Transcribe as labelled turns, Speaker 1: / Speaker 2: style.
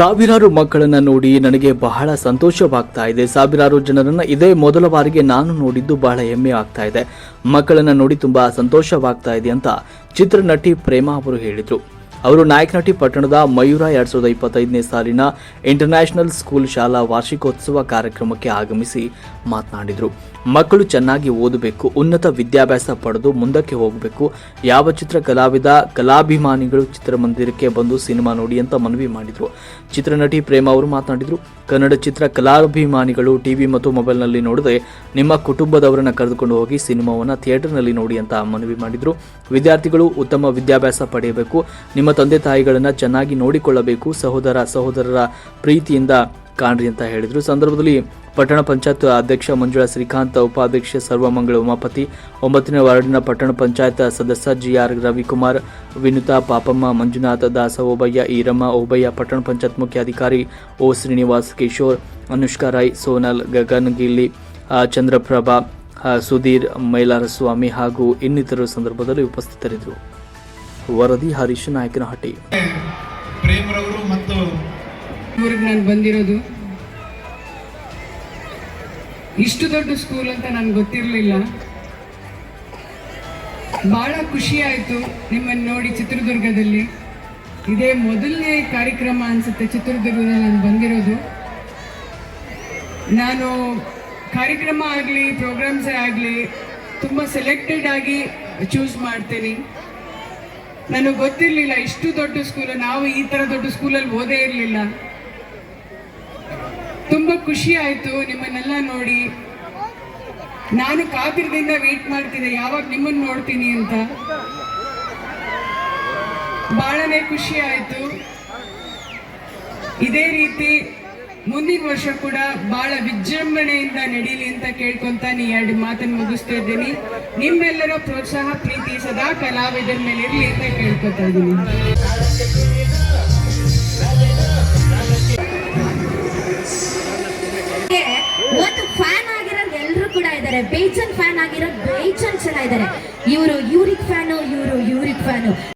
Speaker 1: ಸಾವಿರಾರು ಮಕ್ಕಳನ್ನ ನೋಡಿ ನನಗೆ ಬಹಳ ಸಂತೋಷವಾಗ್ತಾ ಇದೆ. ಸಾವಿರಾರು ಜನರನ್ನ ಇದೇ ಮೊದಲ ಬಾರಿಗೆ ನಾನು ನೋಡಿದ್ದು ಬಹಳ ಹೆಮ್ಮೆ ಆಗ್ತಾ ಇದೆ. ಮಕ್ಕಳನ್ನ ನೋಡಿ ತುಂಬಾ ಸಂತೋಷವಾಗ್ತಾ ಇದೆ ಅಂತ ಚಿತ್ರನಟಿ ಪ್ರೇಮಾ ಅವರು ಹೇಳಿದ್ರು. ಅವರು ನಾಯಕನಟಿ ಪಟ್ಟಣದ ಮಯೂರ ಎರಡ್ ಸಾವಿರದ ಇಪ್ಪತ್ತೈದನೇ ಸಾಲಿನ ಇಂಟರ್ನ್ಯಾಷನಲ್ ಸ್ಕೂಲ್ ಶಾಲಾ ವಾರ್ಷಿಕೋತ್ಸವ ಕಾರ್ಯಕ್ರಮಕ್ಕೆ ಆಗಮಿಸಿ ಮಾತನಾಡಿದರು. ಮಕ್ಕಳು ಚೆನ್ನಾಗಿ ಓದಬೇಕು, ಉನ್ನತ ವಿದ್ಯಾಭ್ಯಾಸ ಪಡೆದು ಮುಂದಕ್ಕೆ ಹೋಗಬೇಕು. ಯಾವ ಚಿತ್ರ ಕಲಾವಿದ ಕಲಾಭಿಮಾನಿಗಳು ಚಿತ್ರಮಂದಿರಕ್ಕೆ ಬಂದು ಸಿನಿಮಾ ನೋಡಿ ಅಂತ ಮನವಿ ಮಾಡಿದರು. ಚಿತ್ರನಟಿ ಪ್ರೇಮ ಅವರು ಮಾತನಾಡಿದರು, ಕನ್ನಡ ಚಿತ್ರ ಕಲಾಭಿಮಾನಿಗಳು ಟಿವಿ ಮತ್ತು ಮೊಬೈಲ್ನಲ್ಲಿ ನೋಡದೆ ನಿಮ್ಮ ಕುಟುಂಬದವರನ್ನು ಕರೆದುಕೊಂಡು ಹೋಗಿ ಸಿನಿಮಾವನ್ನು ಥಿಯೇಟರ್ನಲ್ಲಿ ನೋಡಿ ಅಂತ ಮನವಿ ಮಾಡಿದರು. ವಿದ್ಯಾರ್ಥಿಗಳು ಉತ್ತಮ ವಿದ್ಯಾಭ್ಯಾಸ ಪಡೆಯಬೇಕು, ನಿಮ್ಮ ತಂದೆ ತಾಯಿಗಳನ್ನು ಚೆನ್ನಾಗಿ ನೋಡಿಕೊಳ್ಳಬೇಕು, ಸಹೋದರ, ಸಹೋದರರ ಪ್ರೀತಿಯಿಂದ ಕಾಣ್ರಿ ಅಂತ ಹೇಳಿದರು. ಸಂದರ್ಭದಲ್ಲಿ ಪಟ್ಟಣ ಪಂಚಾಯತ್ ಅಧ್ಯಕ್ಷ ಮಂಜುಳಾ ಶ್ರೀಕಾಂತ್, ಉಪಾಧ್ಯಕ್ಷ ಸರ್ವಮಂಗಳ ಉಮಾಪತಿ, ಒಂಬತ್ತನೇ ವಾರ್ಡಿನ ಪಟ್ಟಣ ಪಂಚಾಯತ್ ಸದಸ್ಯ ಜಿಆರ್ ರವಿಕುಮಾರ್, ವಿನುತಾ ಪಾಪಮ್ಮ, ಮಂಜುನಾಥ ದಾಸ ಓಬಯ್ಯ ಈರಮ್ಮ ಓಬಯ್ಯ, ಪಟ್ಟಣ ಪಂಚಾಯತ್ ಮುಖ್ಯ ಅಧಿಕಾರಿ ಓ ಶ್ರೀನಿವಾಸ್ ಕಿಶೋರ್, ಅನುಷ್ಕಾ ರಾಯ್, ಸೋನಲ್ ಗಗನ್ ಗಿಲ್ಲಿ ಚಂದ್ರಪ್ರಭಾ ಸುಧೀರ್, ಮೈಲಾರಸ್ವಾಮಿ ಹಾಗೂ ಇನ್ನಿತರ ಸಂದರ್ಭದಲ್ಲಿ ಉಪಸ್ಥಿತರಿದ್ದರು. ವರದಿ ಹರೀಶ್ ನಾಯಕನಹಟ್ಟಿ.
Speaker 2: ಪ್ರೇಮರವರು ಮತ್ತು
Speaker 3: ನಾನು ಬಂದಿರೋದು ಇಷ್ಟು ದೊಡ್ಡ ಸ್ಕೂಲ್ ಅಂತ ನನಗೆ ಗೊತ್ತಿರಲಿಲ್ಲ. ಬಹಳ ಖುಷಿ ಆಯಿತು ನಿಮ್ಮನ್ನು ನೋಡಿ ಚಿತ್ರದುರ್ಗದಲ್ಲಿ. ಇದೇ ಮೊದಲನೇ ಕಾರ್ಯಕ್ರಮ ಅನಿಸುತ್ತೆ ಚಿತ್ರದುರ್ಗದಲ್ಲಿ ನಾನು ಬಂದಿರೋದು. ನಾನು ಕಾರ್ಯಕ್ರಮ ಆಗಲಿ ಪ್ರೋಗ್ರಾಮ್ಸೇ ಆಗಲಿ ತುಂಬ ಸೆಲೆಕ್ಟೆಡ್ ಆಗಿ ಚೂಸ್ ಮಾಡ್ತೀನಿ. ನನಗೆ ಗೊತ್ತಿರಲಿಲ್ಲ, ಇಷ್ಟು ದೊಡ್ಡ ಸ್ಕೂಲು ನಾವು ಈ ಥರ ದೊಡ್ಡ ಸ್ಕೂಲಲ್ಲಿ ಓದೇ ಇರಲಿಲ್ಲ. ತುಂಬ ಖುಷಿ ಆಯಿತು ನಿಮ್ಮನ್ನೆಲ್ಲ ನೋಡಿ. ನಾನು ಕಾತಿರದಿಂದ ವೇಟ್ ಮಾಡ್ತಿದ್ದೆ, ಯಾವಾಗ ನಿಮ್ಮನ್ನು ನೋಡ್ತೀನಿ ಅಂತ. ಬಹಳನೇ ಖುಷಿ ಆಯಿತು. ಇದೇ ರೀತಿ ಮುಂದಿನ ವರ್ಷ ಕೂಡ ಬಹಳ ವಿಜೃಂಭಣೆಯಿಂದ ನಡೀಲಿ ಅಂತ ಕೇಳ್ಕೊಂತ ನೀ ಎರಡು ಮಾತನ್ನು ಮುಗಿಸ್ತಾ ಇದ್ದೀನಿ. ನಿಮ್ಮೆಲ್ಲರ ಪ್ರೋತ್ಸಾಹ, ಪ್ರೀತಿ ಸದಾ ಕಲಾವಿದರ ಮೇಲೆ ಇರಲಿ ಅಂತ ಕೇಳ್ಕೊತಾ ಇದ್ದೀನಿ.
Speaker 4: ಒಂದು ಫ್ಯಾನ್ ಆಗಿರೋದು ಎಲ್ಲರೂ ಕೂಡ ಇದ್ದಾರೆ. ಬೇಜನ್ ಫ್ಯಾನ್ ಆಗಿರೋದು ಬೇಚನ್ ಜನ ಇದ್ದಾರೆ. ಇವರು ಇವ್ರಿಗೆ ಫ್ಯಾನು ಇವರು ಇವ್ರಿಗೆ ಫ್ಯಾನು